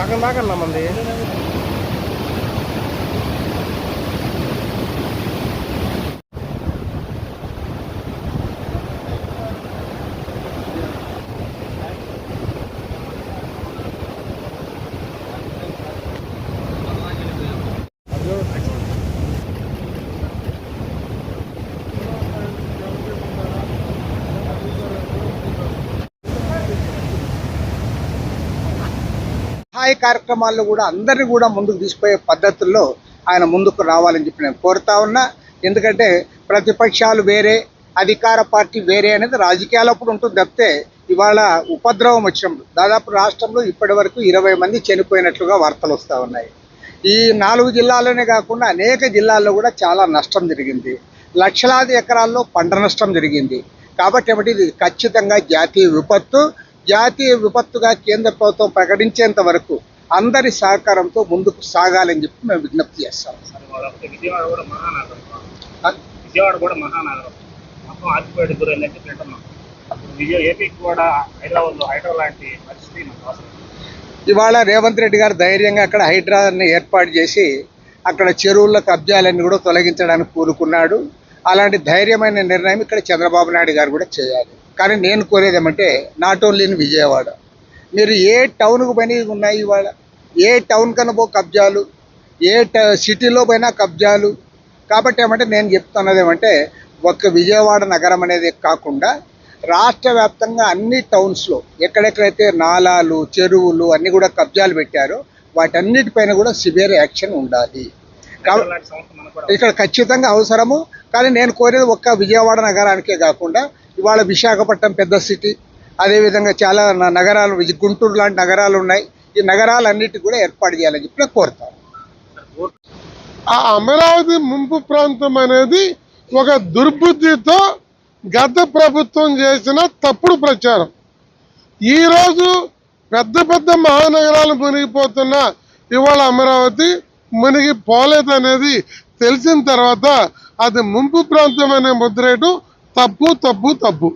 సగం దాకా అన్నా మంది సహాయ కార్యక్రమాల్లో కూడా అందరినీ కూడా ముందుకు తీసుకుపోయే పద్ధతుల్లో ఆయన ముందుకు రావాలని చెప్పి నేను కోరుతా ఉన్నా. ఎందుకంటే ప్రతిపక్షాలు వేరే అధికార పార్టీ వేరే అనేది రాజకీయాలప్పుడు ఉంటుంది తప్పితే ఇవాళ ఉపద్రవం వచ్చినప్పుడు దాదాపు రాష్ట్రంలో ఇప్పటి వరకు ఇరవై మంది చనిపోయినట్లుగా వార్తలు వస్తూ ఉన్నాయి. ఈ నాలుగు జిల్లాల్లోనే కాకుండా అనేక జిల్లాల్లో కూడా చాలా నష్టం జరిగింది. లక్షలాది ఎకరాల్లో పంట నష్టం జరిగింది. కాబట్టి ఏమిటి? ఇది ఖచ్చితంగా జాతీయ విపత్తు. జాతీయ విపత్తుగా కేంద్ర ప్రభుత్వం ప్రకటించేంత వరకు అందరి సహకారంతో ముందుకు సాగాలని చెప్పి మేము విజ్ఞప్తి చేస్తాం. విజయవాడ కూడా మహానగరం. మొత్తం వింటున్నాం ఏపీకి కూడా హైదరాబాద్లో లాంటి పరిస్థితి మనకు అవసరం. ఇవాళ రేవంత్ రెడ్డి గారు ధైర్యంగా అక్కడ హైడ్రాని ఏర్పాటు చేసి అక్కడ చెరువుల కబ్జాలన్నీ కూడా తొలగించడానికి కూరుకున్నాడు అలాంటి ధైర్యమైన నిర్ణయం ఇక్కడ చంద్రబాబు నాయుడు గారు కూడా చేయాలి. కానీ నేను కోరేది ఏమంటే నాట్ ఓన్లీ ఇన్ విజయవాడ. మీరు ఏ టౌన్కు పని ఉన్నాయి ఇవాళ. ఏ టౌన్ కన్నా పో కబ్జాలు. ఏ ట సిటీలో పోయినా కబ్జాలు. కాబట్టి ఏమంటే నేను చెప్తున్నది ఏమంటే ఒక్క విజయవాడ నగరం అనేది కాకుండా రాష్ట్ర వ్యాప్తంగా అన్ని టౌన్స్లో ఎక్కడెక్కడైతే నాలాలు చెరువులు అన్ని కూడా కబ్జాలు పెట్టారో వాటన్నిటిపైన కూడా సివియర్ యాక్షన్ ఉండాలి. ఇక్కడ ఖచ్చితంగా అవసరము. కానీ నేను కోరేది ఒక్క విజయవాడ నగరానికే కాకుండా ఇవాళ విశాఖపట్నం పెద్ద సిటీ. అదేవిధంగా చాలా నగరాలు గుంటూరు లాంటి నగరాలు ఉన్నాయి ఈ నగరాలన్నిటి కూడా ఏర్పాటు చేయాలని చెప్పి కోరుతాను. ఆ అమరావతి ముంపు ప్రాంతం అనేది ఒక దుర్బుద్ధితో గత ప్రభుత్వం చేసిన తప్పుడు ప్రచారం. ఈరోజు పెద్ద పెద్ద మహానగరాలు మునిగిపోతున్న ఇవాళ అమరావతి మునిగిపోలేదనేది తెలిసిన తర్వాత అది ముంపు ప్రాంతం అనే ముద్రేటు తప్పు తప్పు తప్పు